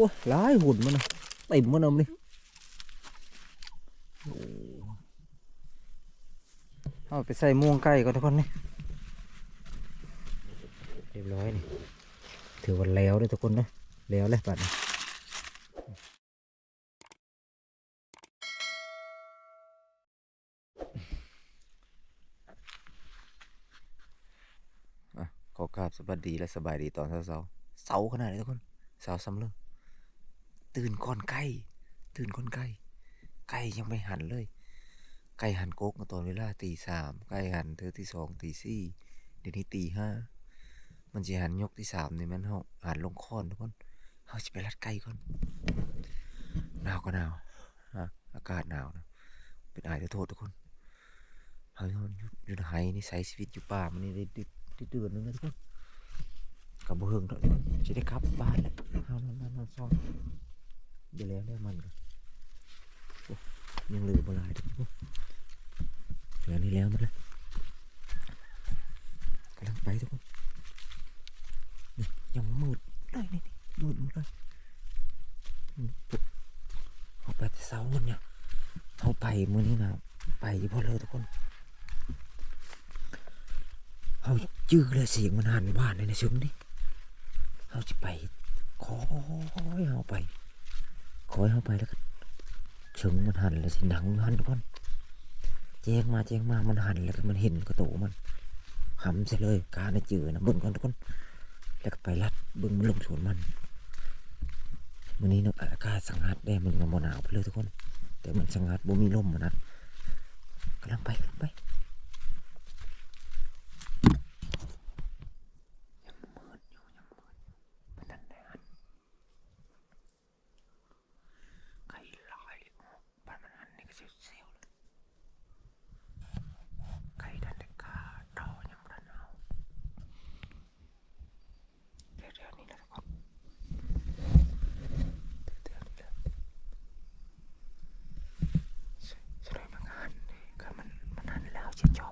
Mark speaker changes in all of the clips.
Speaker 1: ว้าหลายหุ่นมันนะเต็มมันนำนี่เอาไปใส่ม่วงไก่ก่อนทุกคนนี่เรียบร้อยนี่ถือว่าแล้วเลยทุกคนนะแล้วเลยบัดนี้ขอกราบสวัสดีและสบายดีตอนเช้าเช้าเสาขนาดนี้ทุกคนเสาซ้ำเลย ตื่นก่อนไก่ตื่นก่อนไก่ไก่ยังไม่หันเลย ไก่หันโกกตอนเวลาตีสามไก่หันเธอที่สองตีสี่เดี๋ยวนี้ตีห้ามันจะหันยกที่สามนี่มันเฮาหันลงค้อนทุกคนเฮาจะไปรัดไก่ก่อนหนาวก็หนาวอากาศหนาวนะเป็นอายจะโทษทุกคนเฮาอยู่อยู่ในไฮนี่ใช้ชีวิตอยู่ป่ามันนี่ได้ได้ได้เดือนนึงนะทุกคนกับบ่เฮิงเท่านจะได้กลับบ้านแล้วเฮานอนนอนนอนซ้อน เดี๋ยวแล้วแล้มันก็โอ้ยังเหลือบ่หลายทุกคนเหลือนี่แล้วมันลยกำลังไปทุกคนยังมืดเลยนี่มืดหมดเลยอืมปุ๊บเอาไปเสามันเนี่ยเอาไปมือนี้นะไปพอเลยทุกคนเอาจื้อเลยเสียงมันหันบ้านเลยนะซึ้งนี่เอาจะไปคอเอาไป คอยเอาไปแล้วก็ชิงมันหันเลยสิหนังหันทุกคนแจ้งมาแจ้งมามันหันแล้วก็มันเห็นกระโตมันหำเสียเลยการในจือนะเบิ่งก่อนทุกคนแล้วก็ไปรัดเบิ่งมันลงสวนมันวันนี้เนาะอากาศสังหัดได้มันก็บ่หนาวไปเลยทุกคน แต่มันสังหัดบ่มีลมมันนะกำลังไปกำลังไปยังมืดอยู่ยังมืดอยู่มันนั่นได้หันไก่ลายเลยโอ้บ้านมันหันนี่ก็เสียวๆเลย ไก่ดันเด็กขาดอยังรันเอาเดี๋ยวๆนี่นะทุกคนเดี๋ยวๆนี่แหละสสวยมันหันนี่ก็มันมัน หัน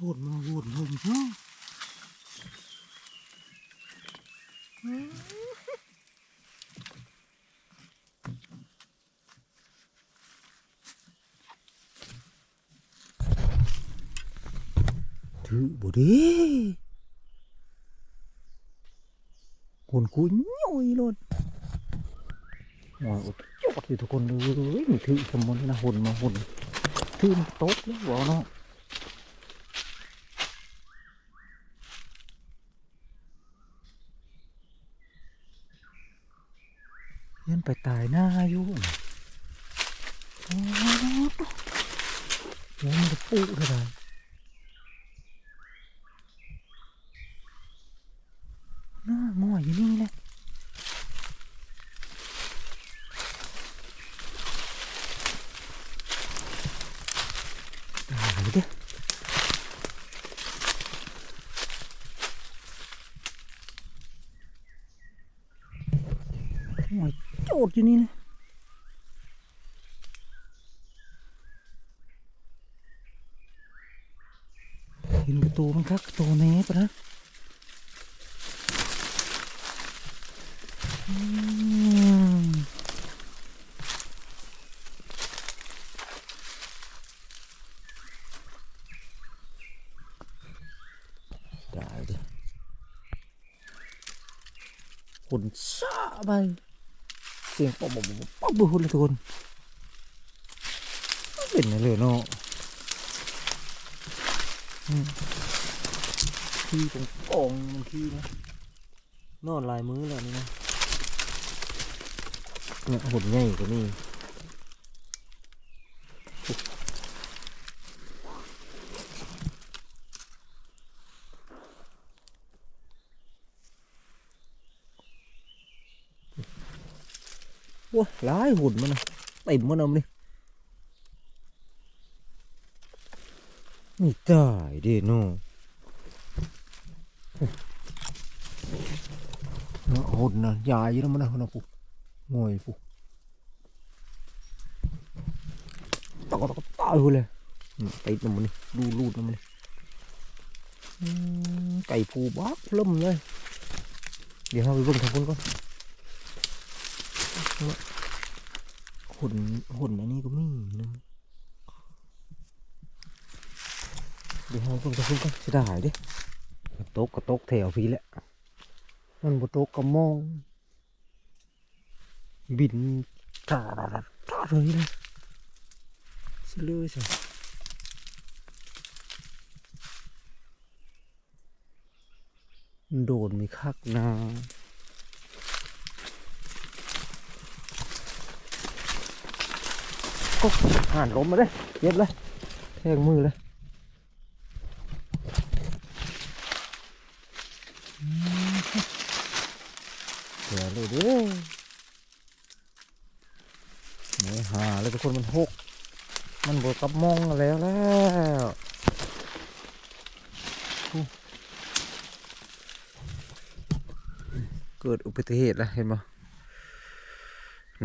Speaker 1: หดมาหดหดเนาะถือบ่เดีคนกูย่อยโลดหอยอดจอดอยู่ทุกคนเลยนี่ถือสมมุตินะหนมาหนถือมันตกแล้วบ่เนาะ เยันไปตายหน้าอยู่โอ้โหมันจะปุ๊เลยไหร่หน้าง่อยอยู่นี่แหละตายเด้อง่อยโจดอยู่นี่เลย เห็นประตูมันคักระตูแหน่ปนะได้ดิหุ่นซ่าไปเสียงปอบปอบปอบป๊อบบุเลยทุกคนเป็นอะไรเลยเนาะอืม ขี้ตรงกองมันขี้นะนอนลายมือแล้วนี่นะเนี่ยหุ่นใหญ่กว่านี่ว้าหลายหุ่นมันนะเต็มมันเอาเลย นี่ตายเด้เนาะเนะหุ่นนะใหญ่แล้วมันนะมันะปุ๊งอยปุ๊ตกตกตายเลยอืมติดน้ำมันนี่ดูรูดน้ำมันนี่ไก่ผูบักล่มเลย เดี๋ยวเราไปเบิ่งทางคนก่อนหุ่นหุ่นอันนี้ก็มีนะ เดี๋ยวเราต้องจะพูดกันเสียดายดิกระตกกระตกแถวพี่แหละ มันบโตกกระมอง บินตาตาตาตาเลยเลยสิเลยสิโดนมีคักนาก็ห่านล้มมาเลยเย็บเลยแทงมือเลย เดี๋ยวเลยเด้อไม่หาเลยทุกคนมันหก มันบวกกับมองแล้วแล้วเกิดอุบัติเหตุแล้วเห็นปะ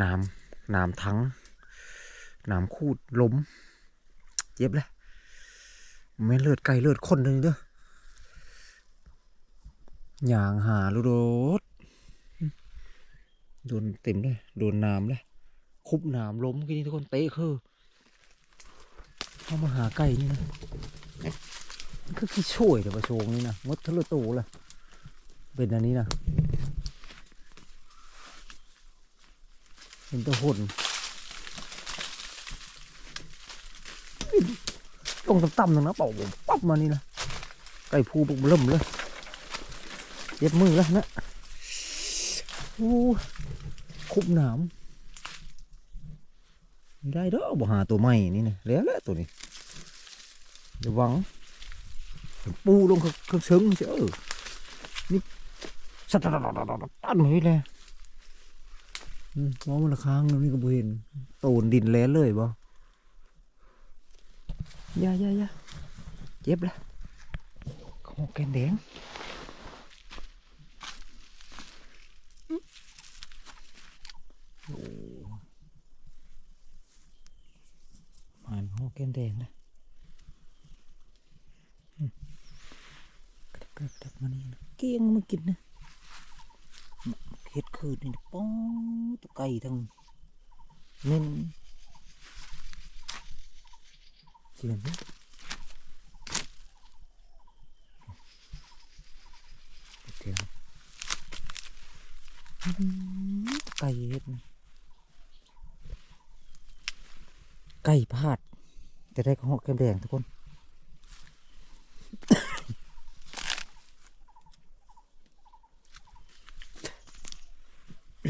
Speaker 1: น้ำน้ำทั้งน้ำคูดล้ม เจ็บเลยไม่เลือดไก่เลือดคนเลยเด้ออยางหาลูด โดนเต็มเลยโดนน้ำเลยคุบน้ำล้มกินนี่ทุกคนเตะคือเข้ามาหาไก่นี่นะคือขี้ช่วยแต่ประโชงนี่นะมดทะลุตูเลยเป็นอันนี้นะเป็นตัวหุ่นตรงต่ำๆนึ่งนะเป่าผมปั๊บมานี่นะไก่ผูบุกเริ่มเลยเย็บมือแล้วนะโอ้ คุบหนามได้เด้อบ่หาตัวใหม่นี่นะแล้วแหละตัวนี้ระวังปูลงเครื่องเชิงเสียเออนี่สัตว์ตันมาเลยอืมมองมันละค้างแล้วนี่ก็บ่เห็นโตนดินแล้วเลยบ่ dạ dạ dạ chép ra có một cái đèn mà nó cái đèn này มานี่นะเกินนะเฮ็ดคืนนี่ป้องตะไก่ทั้งเม่นเสียงนะเดี๋ยวอื้อหือไก่เฮ็ดไก่พาดจะได้ข้าวเหาะแก้มแดงทุกคน ไก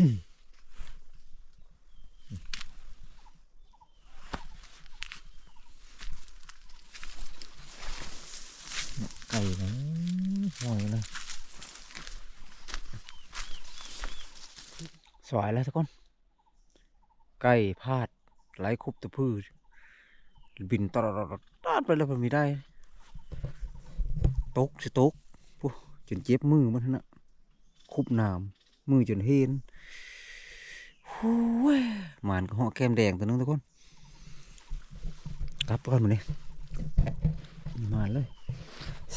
Speaker 1: ่นะหอยนะสวย แล้วทุกคน ไก่พาดไหลคุบตะพืชบินตลอดตอดไปแล้วมันไม่ได้ ตกสิตกปุ๊จนเจ็บมือมันหั่นะคุบน้ำมือจนเห็นโอ้ยหมานก็ห่อแก้มแดงตัวนึงทุกคนกลับก่อนมาเนี่ยมาเลย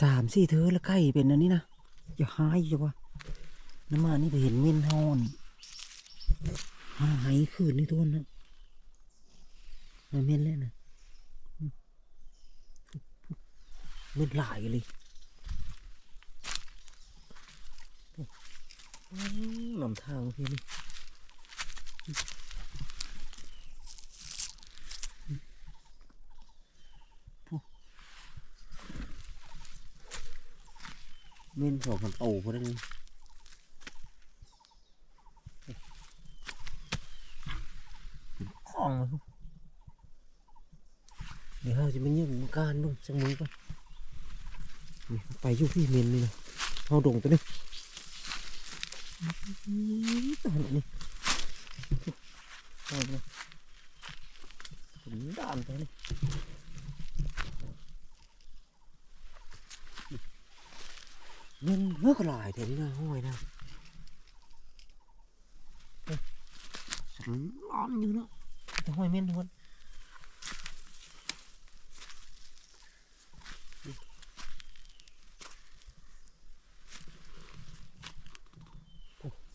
Speaker 1: สามสี่เธอแล้วไก่เป็นอันนี้นะอย่าหายจ้ะวะน้ำมันนี่ไปเห็นเม่นฮอน หายคืนนี่ทุกคนนะมาเม่นแล้วนะเม่นหลายเลยลำทางพี่นี่เม่นสองคนโตพอได้เลยคล้ อง เดี๋ยวเราจะไปเยี่ยมมือการดูจังมือก่อนไปยู่ที่เมนนี่นะเอาดงตัวนี้ตัวนี้เอาไปถึงด่านตัวนี้เงินเมื่อกหลายเดี๋ยวนี้นะห้อยนะเอ้ยฉั แต่ห้อยเม่นทุกคน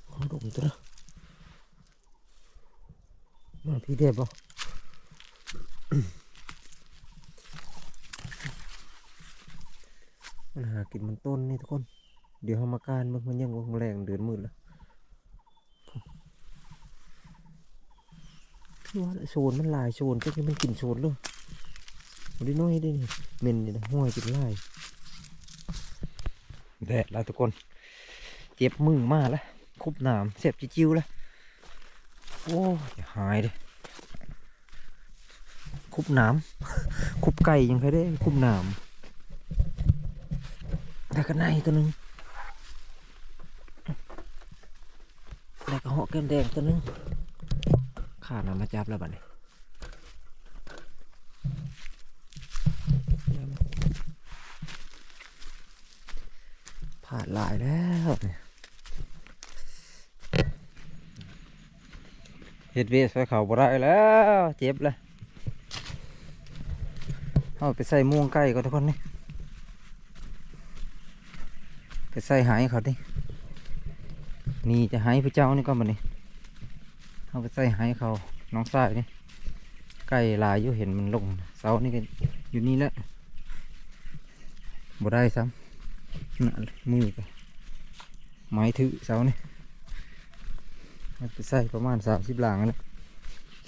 Speaker 1: เขาดมตัวนะมาพี่เด็บบ่มันหากินมันต้นนี่ทุกคน เดี๋ยวเขามาการมันมันยังวงแรงเดือนมืดแล้ว คือว่าโซนมันลายโซนก็คือมันกินโซนเลยมันได้น้อยได้นี่เมนนี่นะห้อยกินลายแดดแล้วทุกคน เจ็บมือมากแล้วคุบหนามเสียบจิ้วแล้วโอ้ยหายเลยคุบหนามคุบไก่ยังเคยได้คุบหนามแล้วก็ในตัวหนึงแล้วก็เหาะแก้มแดงตัวหนึง ขาน้ำมาจับแล้วบัดนี้ผ่านหลายแล้วเนี่ยเฮ็ดเวสไปเขาบ่ได้แล้วเจ็บเลยเอาไปใส่ม่วงไก่ก็ทุกคนนี่ไปใส่หายเขาดินี่จะหายพระเจ้านี่ก็มานี่ เอาไปใส่หายเขาน้องชายนี่ไก่หลายอยู่เห็นมันลงเสานี่ก็อยู่นี่แหละบ่ได้ซ้ำหน่ะมือก็ไม้ถือเสานี่มันไปใส่ประมาณสามสิบหลังแหละ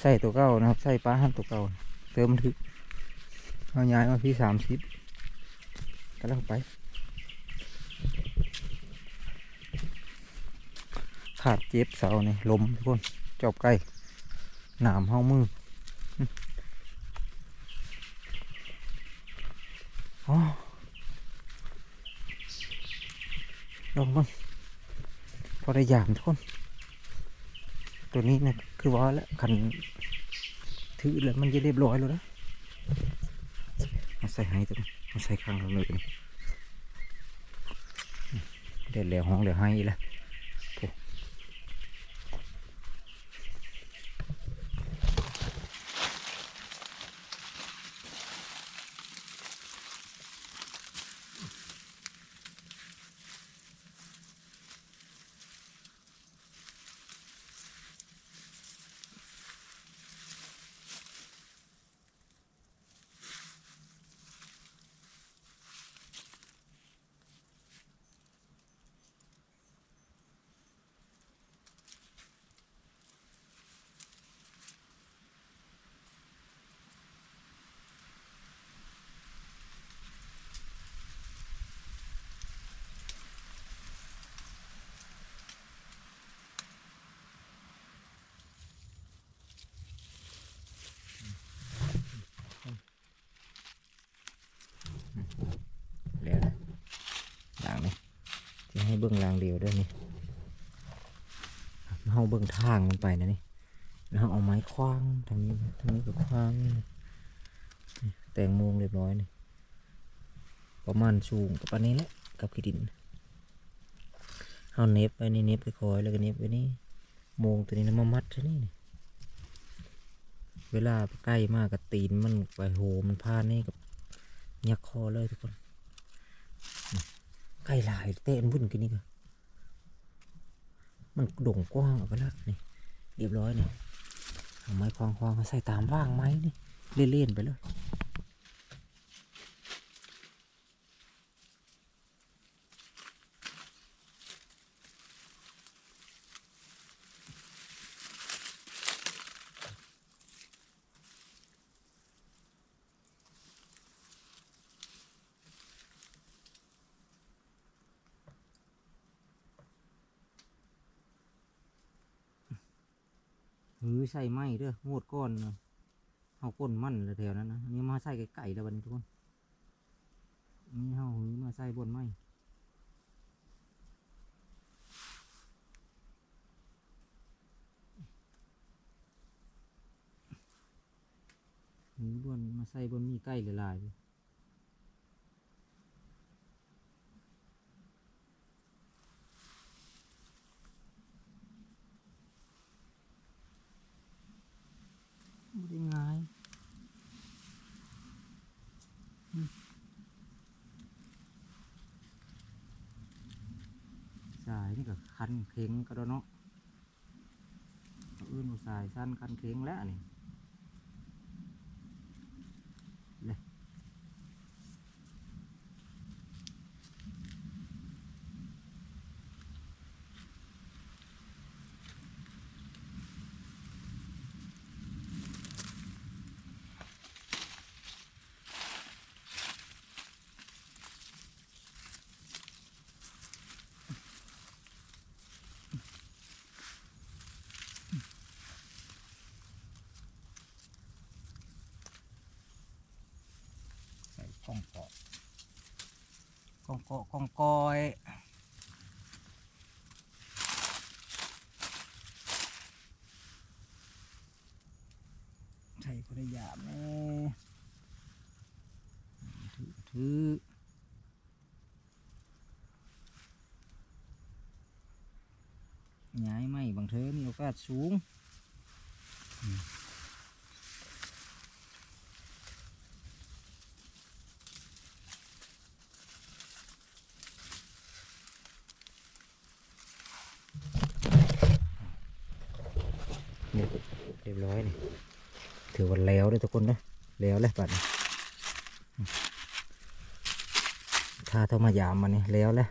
Speaker 1: ใส่ตัวเก่านะครับใส่ปลาหันตัวเก่าเติมถึกเอาย้ายมาที่สามสิบกำลังไปขาดเจ็บเสาเนี่ยลมทุกคน จอบไก่หนามห้ามืออ๋อลงมั้งพอได้ยามทุกคน ตัวนี้นะคือว่าแล้วคันถือแล้วมันจะเรียบร้อยแล้วนะมาใส่ให้ตัวนี้มาใส่ข้างเราเลยเดี๋ยวเหลวห้องเหลวให้แล้วโอ้ ให้ เบิ่งรางเดียวด้วยนี่เฮาเบิ่งทางมันไปนะนี่แล้วเราเอาไม้คว้างทางนี้ทางนี้ก็คว้างนี่แตงโมงเรียบร้อยนี่ประมาณสูงกับปานนี้แหละกับขี้ดินเฮาเน็บไปนี่เน็บไปคอยแล้วก็เน็บไว้นี่โมงตัวนี้นะมามัดซะนี่นี่เวลาใกล้มากกับตีนมันไปโหมันพานี่กับยักคอเลยทุกคน ไก่หลายเต้นวุ่นกันนี่ก็มันโด่งกว้างออกไปแล้วนี่เรียบร้อยเนี่เอาไม้ควางควางมาใส่ตามว่างไม้นี่เล่นๆไปเลย ใส่ไม้เด้อโหดก้อนเอาก้นมันเลยแถวนั้นนะอันนี่มาใส่ไก่แล้ววันนี้ทุกคนนี่เฮาหือมาใส่บนไม้หือบนมาใส่บนมีไก่หลายๆ ไม่ได้ง่ายอืมสาย นี่ก็คันเข็งก็แล้วเนาะเอาอื่นเอาสายสั้นคันเข็งแล้วนี่ องเกาะกองเกาะกองกอยใส่พระยาแน่ถือถือย้ายไม่บางเทอมีโอกาสสูง นี่เรียบร้อยนี่ถือว่าแล้วเลยทุกคนนะแล้วเลยปัดนี้ถ้าเท่ามายามมันนี่แล้วเลย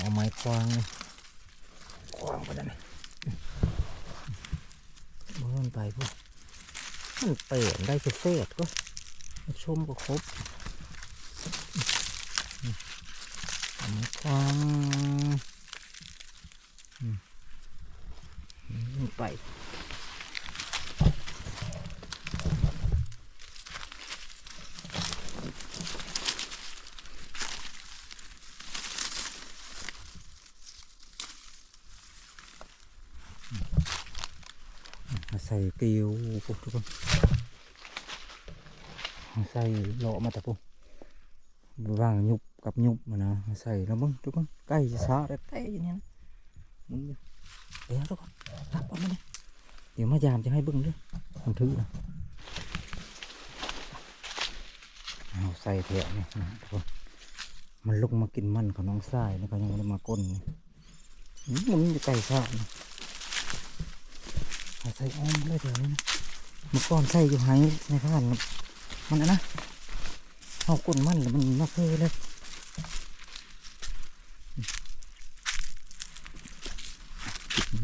Speaker 1: เอาไม้ควางนี่ควางไปแล้วนี่บ่มันไปพวกมันเปลี่ยนได้เศษก็ชมก็ครบเอาไม้ควางอืม อืม ไปมาใส่เกลียวพวกทุกคนมาใส่เลาะมาแต่พวกว่างยุบกับยุบมานะมาใส่แล้วมึงทุกคนใกล้จะซาได้เต้อย่างนี้นะมึงดูเดี๋ยวทุกคน รับเอามาเลยเดี๋ยวมายามจะให้บิ้งด้วยมันถือนะเอาใส่เถอะนี่ยนะทุกคนมันลงมากินมันของน้องทรายนี่เขายังไม่ได้มาก้นนี่อื้อมันจะไก่ซานี่เอาใส่อ้อมเลยเดี๋ยวนี้นะมื่อก่อนใส่อยู่ไหในท่านมันนะเอาก้นมันแล้วมันมาเพลเลย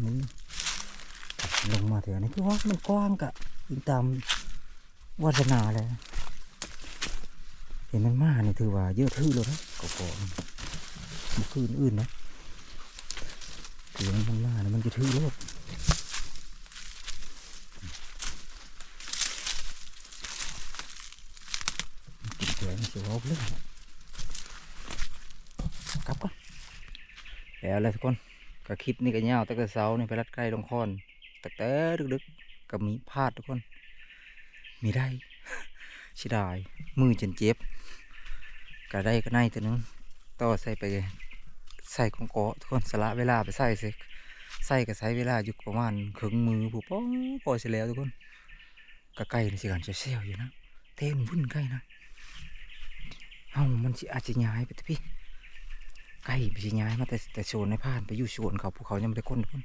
Speaker 1: มัน ลงมาแถวนี้คือว่ามันกว้างกะอินตามวาสนาเลยเห็นมันมานี่ถือว่าเยอะทื่อเลยนะก็ก่อมันคืนอื่นนะถือมันมาเนี่ยมันจะทื่อโลกกินแกงเสียวเลย
Speaker 2: กลับก่อนแล้วแหละทุกคนก็คลิปนี้ก็ยาวตั้งแต่เช้านี่ไปรัดใกล้ลงคอน ตั้งแต่ดึกๆก็มีพลาดทุกคน มีได้ชิดายมือจนเจ็บก็ได้ก็ในตัวนึงต่อใส่ไปใส่ของเกาะทุกคนสละเวลาไปใส่สิใส่ก็ใช้เวลาอยู่ประมาณครึ่งมือผู้ป้องปล่อเสร็จแล้วทุกคนก็ใกล้ในสิการเซลอยู่นะเต้นวุ่นใกล้นะเอ้ามันอาจจะย้ายไปที่พี่ใกล้ไปย้ายมาแต่แต่โซนในผ่านไปอยู่โซนเขาภูเขายังไม่ได้คนทุกคน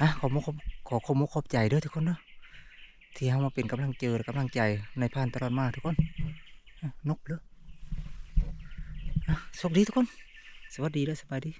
Speaker 2: ฮะขอมุขอขอขอมุขอบใจเด้อทุกคนเนาะที่เขามาเป็นกำลังเจอกำลังใจในพ่านตลอดมาทุกคนนกเลยอะโชคดีทุกคน สวัสดีและสบายดี